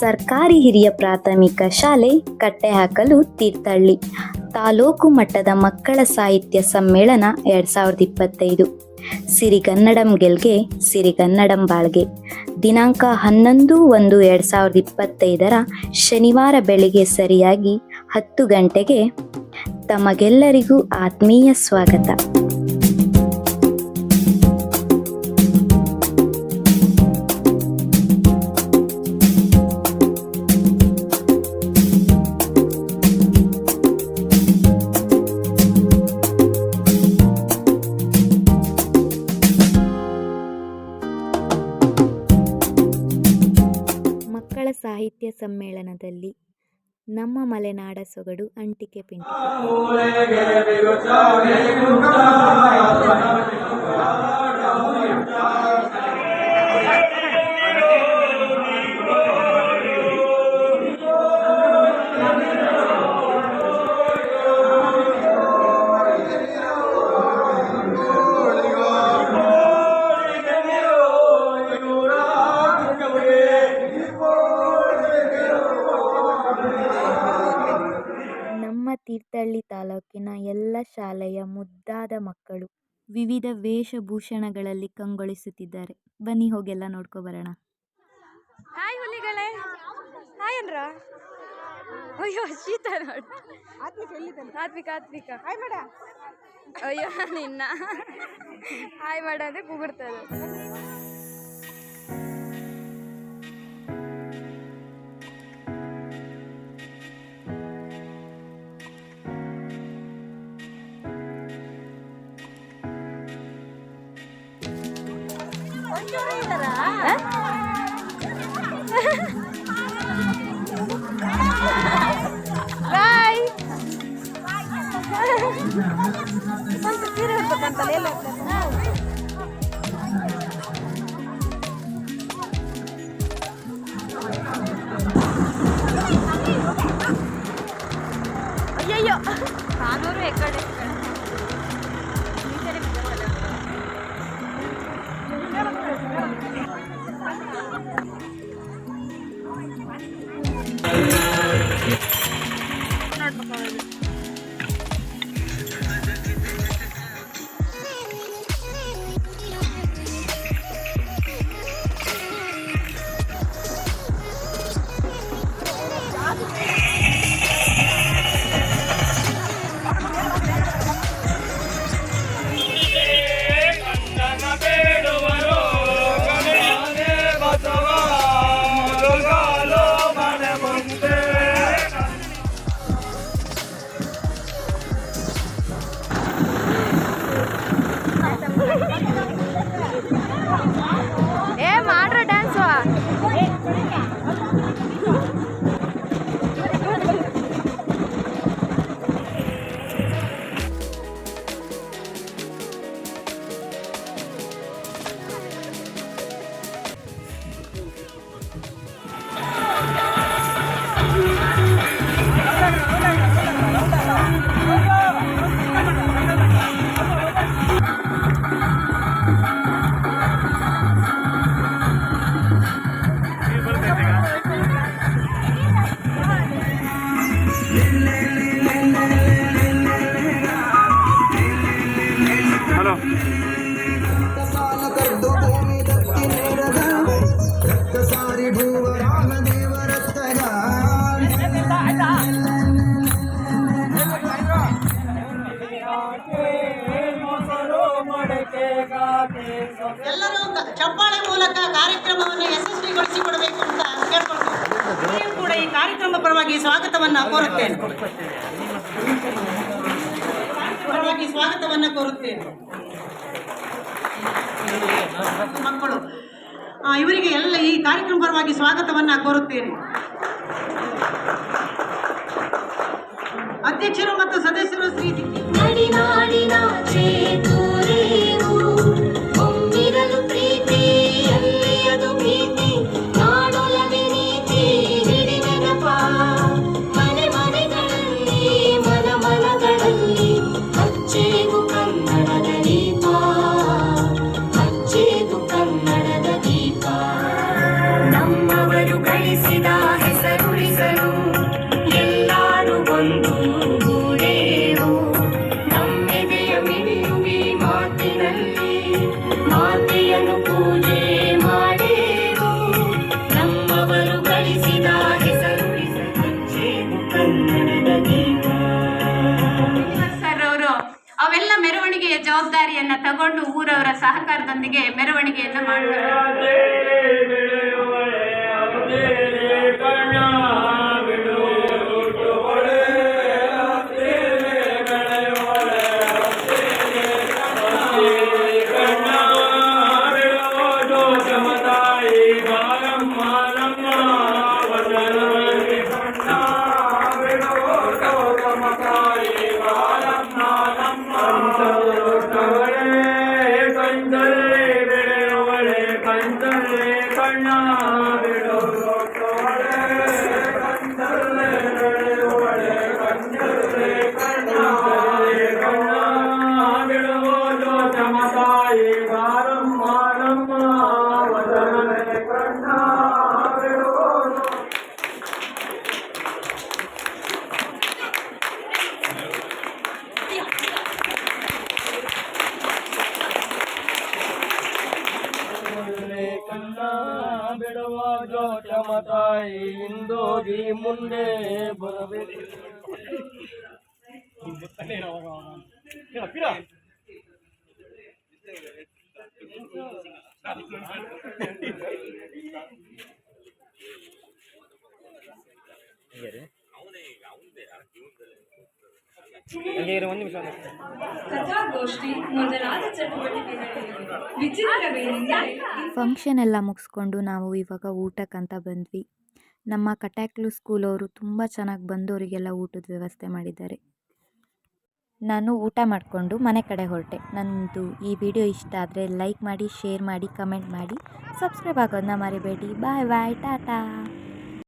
ಸರ್ಕಾರಿ ಹಿರಿಯ ಪ್ರಾಥಮಿಕ ಶಾಲೆ ಕಟ್ಟೆ ಹಾಕಲು ತೀರ್ಥಹಳ್ಳಿ. ತಾಲೂಕು ಮಟ್ಟದ ಮಕ್ಕಳ ಸಾಹಿತ್ಯ ಸಮ್ಮೇಳನ ಎರಡು ಸಾವಿರದ ಇಪ್ಪತ್ತೈದು. ಸಿರಿಗನ್ನಡಂ ಗೆಲ್ಗೆ, ಸಿರಿಗನ್ನಡಂ ಬಾಳ್ಗೆ. ದಿನಾಂಕ ಹನ್ನೊಂದು ಒಂದು ಎರಡು ಸಾವಿರದ ಇಪ್ಪತ್ತೈದರ ಶನಿವಾರ ಬೆಳಿಗ್ಗೆ ಸರಿಯಾಗಿ ಹತ್ತು ಗಂಟೆಗೆ ತಮಗೆಲ್ಲರಿಗೂ ಆತ್ಮೀಯ ಸ್ವಾಗತ. ಸಾಹಿತ್ಯ ಸಮ್ಮೇಳನದಲ್ಲಿ ನಮ್ಮ ಮಲೆನಾಡ ಸೊಗಡು ಅಂಟಿಕೆ ಪಿಂಟಿಕೆ ತೀರ್ಥಹಳ್ಳಿ ತಾಲೂಕಿನ ಎಲ್ಲ ಶಾಲೆಯ ಮುದ್ದಾದ ಮಕ್ಕಳು ವಿವಿಧ ವೇಷಭೂಷಣಗಳಲ್ಲಿ ಕಂಗೊಳಿಸುತ್ತಿದ್ದಾರೆ. ಬನ್ನಿ ಹೋಗೆಲ್ಲ ನೋಡ್ಕೊ ಬರೋಣ. ಹಾಯ್ ಹುಲಿಗಳೇ. ಹಾಯ್ ಅನ್ರ ಅಯ್ಯೋ ಶೀತ ನೋಡು. ಆತ್ಮಿಕ ಆತ್ಮಿಕ ಹಾಯ್ ಮಾಡ. ಅಯ್ಯೋ ನಿನ್ನ. ಹಾಯ್ ಮಾಡ ಅಂದ್ರೆ ಕೂಗಿಡ್ತದೆ బాయ్. కొంత తీరు కొంత లేదు అయ్యయ్యో. కానూరు ఎక్కడే? ಎಲ್ಲರೂ ಚಪ್ಪಾಳೆ ಮೂಲಕ ಕಾರ್ಯಕ್ರಮವನ್ನು ಯಶಸ್ವಿಗೊಳಿಸಿಕೊಡಬೇಕು ಅಂತ ಕೇಳ್ಕೊಳ್ತೀವಿ ಕೂಡ ಈ ಕಾರ್ಯಕ್ರಮ ಪರವಾಗಿ ಸ್ವಾಗತವನ್ನು ಕೋರುತ್ತೇನೆ. ಪರವಾಗಿ ಸ್ವಾಗತವನ್ನ ಕೋರುತ್ತೇನೆ. ಮಕ್ಕಳು ಇವರಿಗೆ ಎಲ್ಲ ಈ ಕಾರ್ಯಕ್ರಮ ಪರವಾಗಿ ಸ್ವಾಗತವನ್ನ ಕೋರುತ್ತೇನೆ. ಅಧ್ಯಕ್ಷರು ಮತ್ತು ಸದಸ್ಯರು ಶ್ರೀ ಗಳಿಸಿದ ಹೆಸರುಳಿಸಲು ಎಲ್ಲರೂ ಒಂದು ಪೂಜೆ ಮಾಡೇವು ಅವೆಲ್ಲ ಮೆರವಣಿಗೆಯ ಜವಾಬ್ದಾರಿಯನ್ನ ತಗೊಂಡು ಊರವರ ಸಹಕಾರದೊಂದಿಗೆ ಮೆರವಣಿಗೆಯನ್ನ ಮಾಡ್ತಾರೆ. ಚಮತಾಯಿ ಹಿಂದೋಗಿ ಮುಂದೆ ಬರಬೇಕು ಅವನೇ ಈಗ ವಿಚಿತ್ರವೇನೆಂದರೆ ಫಂಕ್ಷನ್ ಎಲ್ಲ ಮುಗಿಸ್ಕೊಂಡು ನಾವು ಇವಾಗ ಊಟಕ್ಕಂತ ಬಂದ್ವಿ. ನಮ್ಮ ಕಟ್ಯಾಕ್ಲು ಸ್ಕೂಲವರು ತುಂಬ ಚೆನ್ನಾಗಿ ಬಂದವರಿಗೆಲ್ಲ ಊಟದ ವ್ಯವಸ್ಥೆ ಮಾಡಿದ್ದಾರೆ. ನಾನು ಊಟ ಮಾಡಿಕೊಂಡು ಮನೆ ಕಡೆ ಹೊರಟೆ. ನನ್ನದು ಈ ವಿಡಿಯೋ ಇಷ್ಟ ಆದರೆ ಲೈಕ್ ಮಾಡಿ ಶೇರ್ ಮಾಡಿ ಕಮೆಂಟ್ ಮಾಡಿ ಸಬ್ಸ್ಕ್ರೈಬ್ ಆಗೋದನ್ನ ಮರಿಬೇಡಿ. ಬಾಯ್ ಬಾಯ್ ಟಾಟಾ.